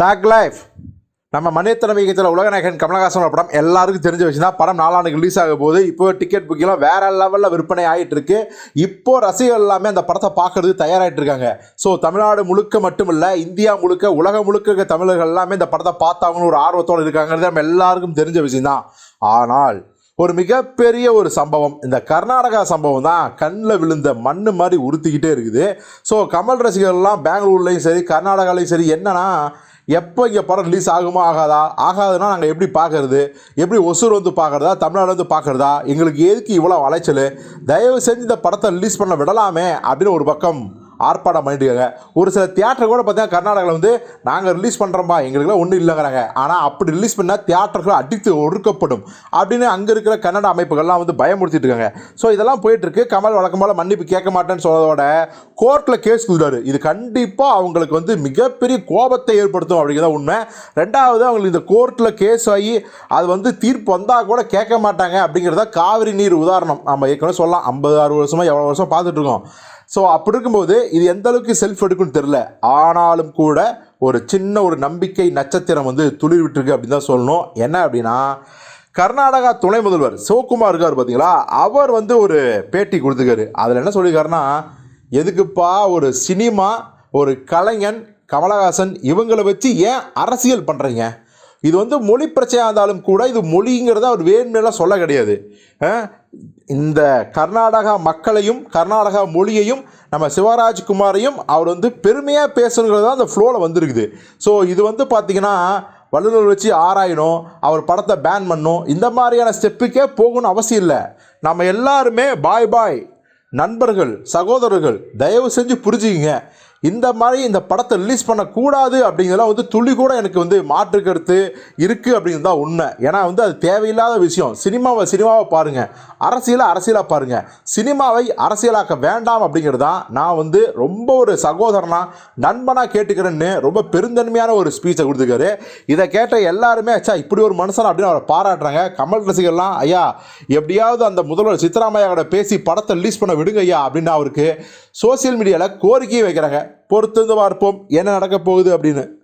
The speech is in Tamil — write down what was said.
தாக் லைஃப் நம்ம மணியத்தனம் இயக்கத்தில் உலகநாயகன் கமலஹாசனோட படம் எல்லாருக்கும் தெரிஞ்ச விஷயம் தான். படம் நாளாண்டுக்கு ரிலீஸ் ஆக போது இப்போ டிக்கெட் புக்கிங்லாம் வேற லெவலில் விற்பனை ஆகிட்டு இருக்கு. இப்போ ரசிகர்கள் எல்லாமே அந்த படத்தை பார்க்கறதுக்கு தயாராகிட்டு இருக்காங்க. ஸோ தமிழ்நாடு முழுக்க மட்டும் இல்லை இந்தியா முழுக்க உலகம் முழுக்க இருக்க தமிழர்கள் எல்லாமே இந்த படத்தை பார்த்தாங்கன்னு ஒரு ஆர்வத்தோடு இருக்காங்கிறது நம்ம எல்லாருக்கும் தெரிஞ்ச விஷயம் தான். ஆனால் ஒரு மிகப்பெரிய ஒரு சம்பவம் இந்த கர்நாடகா சம்பவம் தான் கண்ணில் விழுந்த மண்ணு மாதிரி உறுத்திக்கிட்டே இருக்குது. ஸோ கமல் ரசிகர்கள்லாம் பெங்களூர்லேயும் சரி கர்நாடகாலையும் சரி என்னன்னா எப்போ இங்கே படம் ரிலீஸ் ஆகுமா ஆகாதா? ஆகாதுன்னா நாங்கள் எப்படி பார்க்கறது? எப்படி ஒசூர் வந்து பார்க்குறதா? தமிழ்நாடு வந்து பார்க்குறதா? எங்களுக்கு எதுக்கு இவ்வளோ அலைச்சல்? தயவு செஞ்சு இந்த படத்தை ரிலீஸ் பண்ண விடலாமே அப்படின்னு ஒரு பக்கம் ஆர்ப்பாட்டம் பண்ணிட்டுருக்காங்க. ஒரு சில தியேட்டர் கூட பார்த்தீங்கன்னா கர்நாடகாவில் வந்து நாங்கள் ரிலீஸ் பண்ணுறோம்பா எங்களுக்குலாம் ஒன்றும் இல்லைங்கிறாங்க. ஆனால் அப்படி ரிலீஸ் பண்ணால் தியேட்டர்கள் அடித்து ஒடுக்கப்படும். அப்படின்னு அங்கே இருக்கிற கன்னட அமைப்புகள்லாம் வந்து பயமுறுத்திட்டு இருக்காங்க. ஸோ இதெல்லாம் போயிட்டுருக்கு. கமல் வழக்கம் போல மன்னிப்பு கேட்க மாட்டேன்னு சொன்னதோட கோர்ட்டில் கேஸ் கொடுத்தாரு இது கண்டிப்பாக அவங்களுக்கு வந்து மிகப்பெரிய கோபத்தை ஏற்படுத்தும் அப்படிங்கிறத உண்மை. ரெண்டாவது அவங்களுக்கு இந்த கோர்ட்டில் கேஸ் ஆகி அது வந்து தீர்ப்பு வந்தால் கூட கேட்க மாட்டாங்க அப்படிங்கிறத காவிரி நீர் உதாரணம். நம்ம ஏற்கனவே சொல்லலாம் ஐம்பது அறுபது வருஷமாக எவ்வளோ வருஷம் பார்த்துட்ருக்கோம் ஸோ அப்படி இருக்கும்போது இது எந்த அளவுக்கு செல்ஃப் எடுக்குன்னு தெரில ஆனாலும் கூட ஒரு சின்ன ஒரு நம்பிக்கை நட்சத்திரம் வந்து துளிர் விட்டுருக்கு அப்படின்னு தான் சொல்லணும். என்ன அப்படின்னா கர்நாடகா துணை முதல்வர் சிவகுமார் இருக்கார் பார்த்தீங்களா அவர் வந்து ஒரு பேட்டி கொடுத்துருக்காரு. அதில் என்ன சொல்லியிருக்காருன்னா எதுக்குப்பா ஒரு சினிமா ஒரு கலைஞன் கமலஹாசன் இவங்களை வச்சு ஏன் அரசியல் பண்ணுறீங்க இது வந்து மொழி பிரச்சனையாக இருந்தாலும் கூட இது மொழிங்கிறத அவர் வேணுமெல்லாம் சொல்ல கிடையாது. இந்த கர்நாடகா மக்களையும் கர்நாடகா மொழியையும் நம்ம சிவராஜ்குமாரையும் அவர் வந்து பெருமையாக பேசணுங்கிறது தான் அந்த ஃப்ளோவில் வந்திருக்குது. ஸோ இது வந்து பார்த்திங்கன்னா வல்லுநர் வச்சு ஆராயணும் அவர் படத்தை பேன் பண்ணும் இந்த மாதிரியான ஸ்டெப்புக்கே போகணும்னு அவசியம் இல்லை. நம்ம எல்லாருமே பாய் பாய் நண்பர்கள் சகோதரர்கள் தயவு செஞ்சு புரிஞ்சுக்கிங்க. இந்த மாதிரி இந்த படத்தை ரிலீஸ் பண்ணக்கூடாது அப்படிங்கிறதெல்லாம் வந்து துளி கூட எனக்கு வந்து மாற்று கருத்து இருக்குது அப்படிங்கிறது தான் உண்மை. ஏன்னா வந்து அது தேவையில்லாத விஷயம். சினிமாவை சினிமாவை பாருங்கள் அரசியலை அரசியலாக பாருங்கள் சினிமாவை அரசியலாக்க வேண்டாம் அப்படிங்கிறது தான் நான் வந்து ரொம்ப ஒரு சகோதரனா நண்பனாக கேட்டுக்கிறேன்னு ரொம்ப பெருந்தன்மையான ஒரு ஸ்பீச்சை கொடுத்துருக்காரு. இதை கேட்ட எல்லாருமே அச்சா இப்படி ஒரு மனுஷன் அப்படின்னு அவரை பாராட்டுறாங்க. கமல் ரசிகர்லாம் ஐயா எப்படியாவது அந்த முதல்வர் சித்தராமையா கூட பேசி படத்தை ரிலீஸ் பண்ண விடுங்க ஐயா அப்படின்னு அவருக்கு சோசியல் மீடியாவில் கோரிக்கையை வைக்கிறாங்க. பொறுத்திருந்து பார்ப்போம். என்ன நடக்கப் போகுது அப்படின்னு.